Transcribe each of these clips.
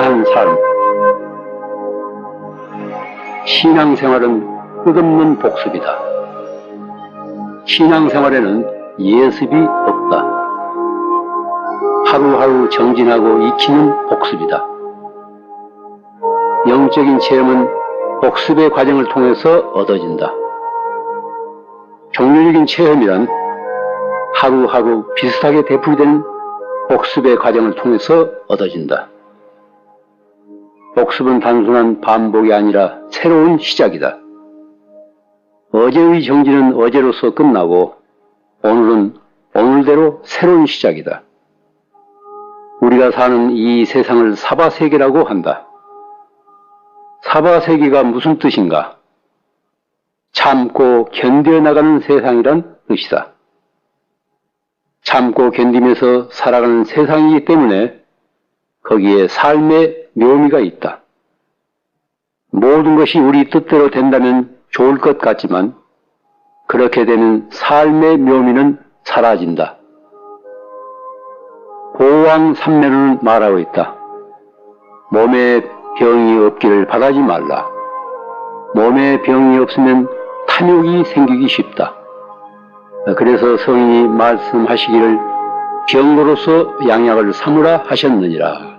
선한 삶. 신앙생활은 끝없는 복습이다. 신앙생활에는 예습이 없다. 하루하루 정진하고 익히는 복습이다. 영적인 체험은 복습의 과정을 통해서 얻어진다. 종류적인 체험이란 하루하루 비슷하게 되풀이된 복습의 과정을 통해서 얻어진다. 복습은 단순한 반복이 아니라 새로운 시작이다. 어제의 정지는 어제로서 끝나고 오늘은 오늘대로 새로운 시작이다. 우리가 사는 이 세상을 사바세계라고 한다. 사바세계가 무슨 뜻인가? 참고 견뎌나가는 세상이란 뜻이다. 참고 견디면서 살아가는 세상이기 때문에 거기에 삶의 묘미가 있다. 모든 것이 우리 뜻대로 된다면 좋을 것 같지만 그렇게 되면 삶의 묘미는 사라진다. 보왕 삼매는 말하고 있다. 몸에 병이 없기를 바라지 말라. 몸에 병이 없으면 탐욕이 생기기 쉽다. 그래서 성인이 말씀하시기를 병으로서 양약을 삼으라 하셨느니라.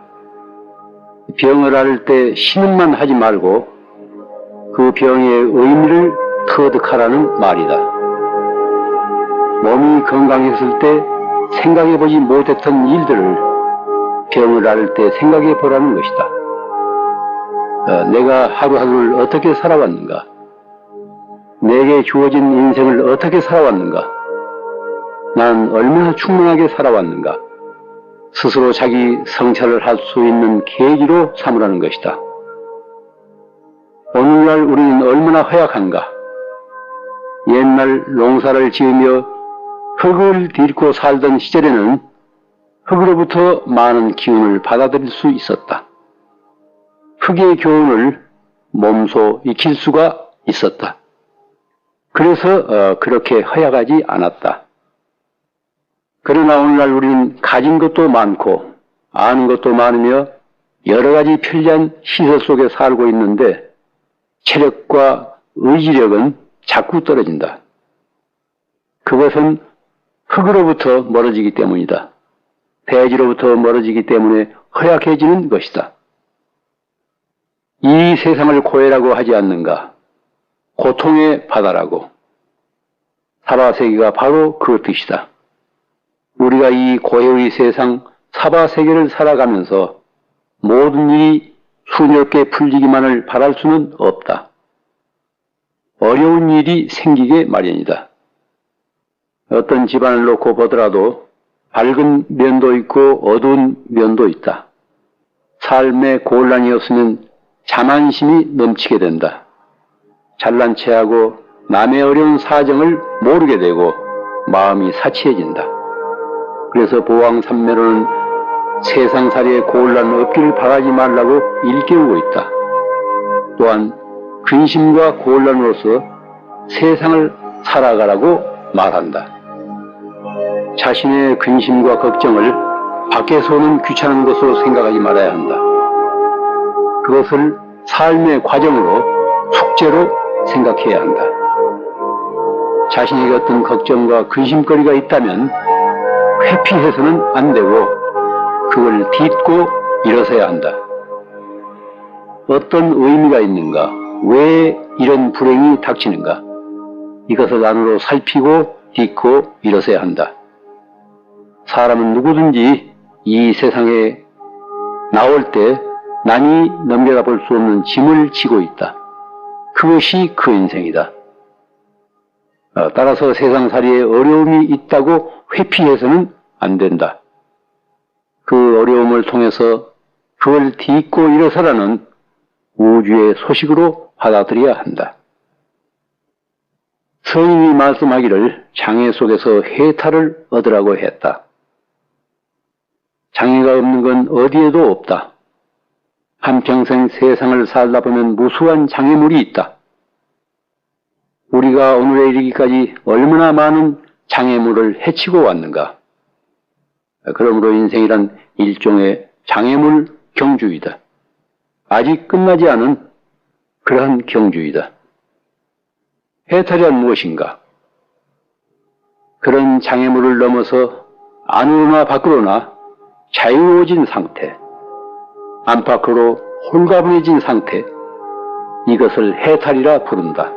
병을 앓을 때 신음만 하지 말고 그 병의 의미를 터득하라는 말이다. 몸이 건강했을 때 생각해보지 못했던 일들을 병을 앓을 때 생각해 보라는 것이다. 어, 내가 하루하루를 어떻게 살아왔는가? 내게 주어진 인생을 어떻게 살아왔는가? 난 얼마나 충분하게 살아왔는가? 스스로 자기 성찰을 할 수 있는 계기로 삼으라는 것이다. 오늘날 우리는 얼마나 허약한가? 옛날 농사를 지으며 흙을 딛고 살던 시절에는 흙으로부터 많은 기운을 받아들일 수 있었다. 흙의 교훈을 몸소 익힐 수가 있었다. 그래서 어, 그렇게 허약하지 않았다. 그러나 오늘날 우리는 가진 것도 많고 아는 것도 많으며 여러 가지 편리한 시설 속에 살고 있는데 체력과 의지력은 자꾸 떨어진다. 그것은 흙으로부터 멀어지기 때문이다. 대지로부터 멀어지기 때문에 허약해지는 것이다. 이 세상을 고해라고 하지 않는가? 고통의 바다라고. 사바세계가 바로 그 뜻이다. 우리가 이 고해의 세상 사바 세계를 살아가면서 모든 일이 순엽게 풀리기만을 바랄 수는 없다. 어려운 일이 생기게 마련이다. 어떤 집안을 놓고 보더라도 밝은 면도 있고 어두운 면도 있다. 삶에 곤란이 없으면 자만심이 넘치게 된다. 잘난 체하고 남의 어려운 사정을 모르게 되고 마음이 사치해진다. 그래서 보왕산매로는 세상살이에 곤란 없기를 바라지 말라고 일깨우고 있다. 또한 근심과 곤란으로서 세상을 살아가라고 말한다. 자신의 근심과 걱정을 밖에서 오는 귀찮은 것으로 생각하지 말아야 한다. 그것을 삶의 과정으로 숙제로 생각해야 한다. 자신에게 어떤 걱정과 근심거리가 있다면 회피해서는 안 되고 그걸 딛고 일어서야 한다. 어떤 의미가 있는가? 왜 이런 불행이 닥치는가? 이것을 안으로 살피고 딛고 일어서야 한다. 사람은 누구든지 이 세상에 나올 때 남이 넘겨다 볼 수 없는 짐을 지고 있다. 그것이 그 인생이다. 어, 따라서 세상살이에 어려움이 있다고 회피해서는 안 된다. 그 어려움을 통해서 그걸 딛고 일어서라는 우주의 소식으로 받아들여야 한다. 성인이 말씀하기를 장애 속에서 해탈을 얻으라고 했다. 장애가 없는 건 어디에도 없다. 한평생 세상을 살다 보면 무수한 장애물이 있다. 우리가 오늘에 이르기까지 얼마나 많은 장애물을 해치고 왔는가. 그러므로 인생이란 일종의 장애물 경주이다. 아직 끝나지 않은 그러한 경주이다. 해탈이란 무엇인가? 그런 장애물을 넘어서 안으로나 밖으로나 자유로워진 상태, 안팎으로 홀가분해진 상태, 이것을 해탈이라 부른다.